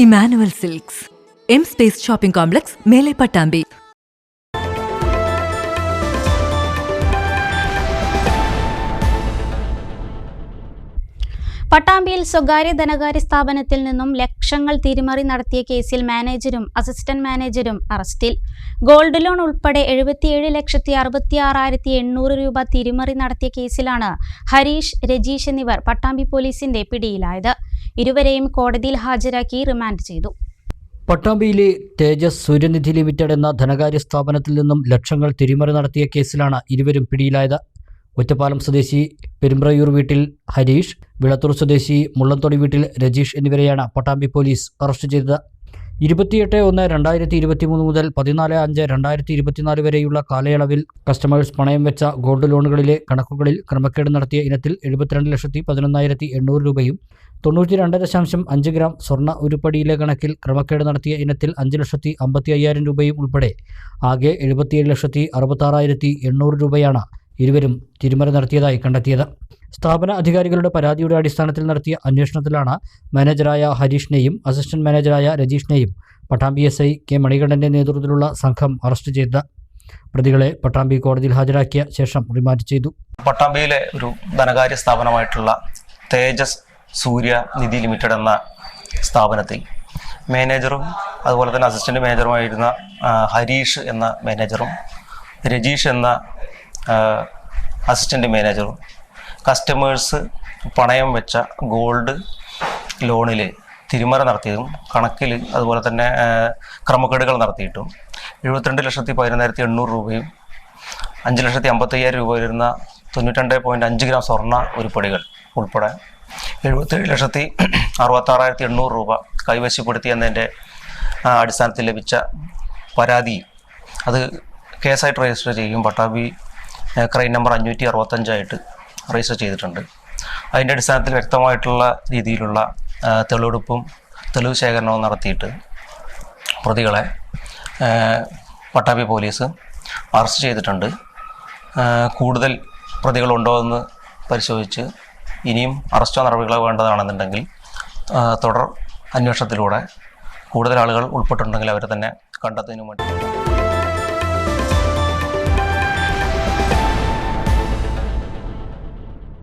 Emmanuel silks. M space shopping complex മേലെ പട്ടാമ്പി. പട്ടാമ്പിയിൽ സ്വകാര്യ ധനകാര്യ സ്ഥാപനത്തിൽ നിന്നും ലക്ഷങ്ങൾ തിരിമറി നടത്തിയ കേസിൽ മാനേജരും അസിസ്റ്റന്റ് മാനേജരും അറസ്റ്റിൽ. ഗോൾഡ് ലോൺ ഉൾപ്പെടെ എഴുപത്തിയേഴ് ലക്ഷത്തി അറുപത്തി ആറായിരത്തി എണ്ണൂറ് രൂപ തിരിമറി നടത്തിയ കേസിലാണ് ഹരീഷ് രജീഷ് എന്നിവർ പട്ടാമ്പി പോലീസിന്റെ പിടിയിലായത്. ഇരുവരെയും കോടതിയിൽ ഹാജരാക്കി റിമാൻഡ് ചെയ്തു. പട്ടാമ്പിയിലെ തേജസ് സൂര്യനിധി ലിമിറ്റഡ് എന്ന ധനകാര്യ സ്ഥാപനത്തിൽ നിന്നും ലക്ഷങ്ങൾ തിരിമറി നടത്തിയ കേസിലാണ് ഇരുവരും പിടിയിലായത്. ഒറ്റപ്പാലം സ്വദേശി പെരുമ്പ്രയൂർ വീട്ടിൽ ഹരീഷ് വിളത്തൂർ സ്വദേശി മുള്ളന്തൊടി വീട്ടിൽ രജീഷ് എന്നിവരെയാണ് പട്ടാമ്പി പോലീസ് അറസ്റ്റ് ചെയ്തത്. ഇരുപത്തിയെട്ട് ഒന്ന് രണ്ടായിരത്തി ഇരുപത്തി മൂന്ന് മുതൽ പതിനാല് അഞ്ച് രണ്ടായിരത്തി ഇരുപത്തിനാല് വരെയുള്ള കാലയളവിൽ കസ്റ്റമേഴ്സ് പണയം വെച്ച ഗോൾഡ് ലോണുകളിലെ കണക്കുകളിൽ ക്രമക്കേട് നടത്തിയ ഇനത്തിൽ എഴുപത്തിരണ്ട് ലക്ഷത്തി പതിനൊന്നായിരത്തി എണ്ണൂറ് രൂപയും തൊണ്ണൂറ്റി രണ്ട് ദശാംശം അഞ്ച് ഗ്രാം സ്വർണ ഉരുപ്പടിയിലെ കണക്കിൽ ക്രമക്കേട് നടത്തിയ ഇനത്തിൽ അഞ്ച് ലക്ഷത്തി അമ്പത്തി അയ്യായിരം രൂപയും ഉൾപ്പെടെ ആകെ എഴുപത്തിയേഴ് ലക്ഷത്തി അറുപത്താറായിരത്തി എണ്ണൂറ് രൂപയാണ് ഇരുവരും തിരിമറി നടത്തിയതായി കണ്ടെത്തിയത്. സ്ഥാപന അധികാരികളുടെ പരാതിയുടെ അടിസ്ഥാനത്തിൽ നടത്തിയ അന്വേഷണത്തിലാണ് മാനേജറായ ഹരീഷിനെയും അസിസ്റ്റന്റ് മാനേജറായ രജീഷിനെയും പട്ടാമ്പി എസ് ഐ കെ മണികണ്ഠന്റെ നേതൃത്വത്തിലുള്ള സംഘം അറസ്റ്റ് ചെയ്ത. പ്രതികളെ പട്ടാമ്പി കോടതിയിൽ ഹാജരാക്കിയ ശേഷം റിമാൻഡ് ചെയ്തു. പട്ടാമ്പിയിലെ ഒരു ധനകാര്യ സ്ഥാപനമായിട്ടുള്ള തേജസ് സൂര്യ നിധി ലിമിറ്റഡ് എന്ന സ്ഥാപനത്തിൽ. മാനേജറും അതുപോലെ തന്നെ അസിസ്റ്റന്റ് മാനേജറുമായിരുന്ന ഹരീഷ് എന്ന മാനേജറും രജീഷ് എന്ന അസിസ്റ്റന്റ് മാനേജറും കസ്റ്റമേഴ്സ് പണയം വെച്ച ഗോൾഡ് ലോണിൽ തിരിമറ നടത്തിയതും കണക്കിൽ അതുപോലെ തന്നെ ക്രമക്കേടുകൾ നടത്തിയിട്ടും എഴുപത്തിരണ്ട് ലക്ഷത്തി പതിനൊന്നായിരത്തി എണ്ണൂറ് രൂപയും അഞ്ച് ലക്ഷത്തി അമ്പത്തയ്യായിരം രൂപ വരുന്ന തൊണ്ണൂറ്റിരണ്ട് പോയിന്റ് അഞ്ച് ഗ്രാം സ്വർണ ഉരുപ്പടികൾ ഉൾപ്പെടെ എഴുപത്തേഴ് ലക്ഷത്തി അറുപത്താറായിരത്തി എണ്ണൂറ് രൂപ കൈവശപ്പെടുത്തി എന്നതിന്റെ അടിസ്ഥാനത്തിൽ ലഭിച്ച പരാതി. അത് കേസായിട്ട് രജിസ്റ്റർ ചെയ്യും. പട്ടാബി ക്രൈം നമ്പർ അഞ്ഞൂറ്റി അറുപത്തഞ്ചായിട്ട് രജിസ്റ്റർ ചെയ്തിട്ടുണ്ട്. അതിന്റെ അടിസ്ഥാനത്തിൽ വ്യക്തമായിട്ടുള്ള രീതിയിലുള്ള തെളിവെടുപ്പും തെളിവ് ശേഖരണവും നടത്തിയിട്ട് പ്രതികളെ പട്ടാബി പോലീസ് അറസ്റ്റ് ചെയ്തിട്ടുണ്ട്. കൂടുതൽ പ്രതികളുണ്ടോ എന്ന് പരിശോധിച്ച് ഇനിയും അറസ്റ്റോ നടപടികളോ വേണ്ടതാണെന്നുണ്ടെങ്കിൽ തുടർ അന്വേഷണത്തിലൂടെ കൂടുതൽ ആളുകൾ ഉൾപ്പെട്ടിട്ടുണ്ടെങ്കിൽ അവരെ തന്നെ കണ്ടെത്തുന്നതിന് വേണ്ടി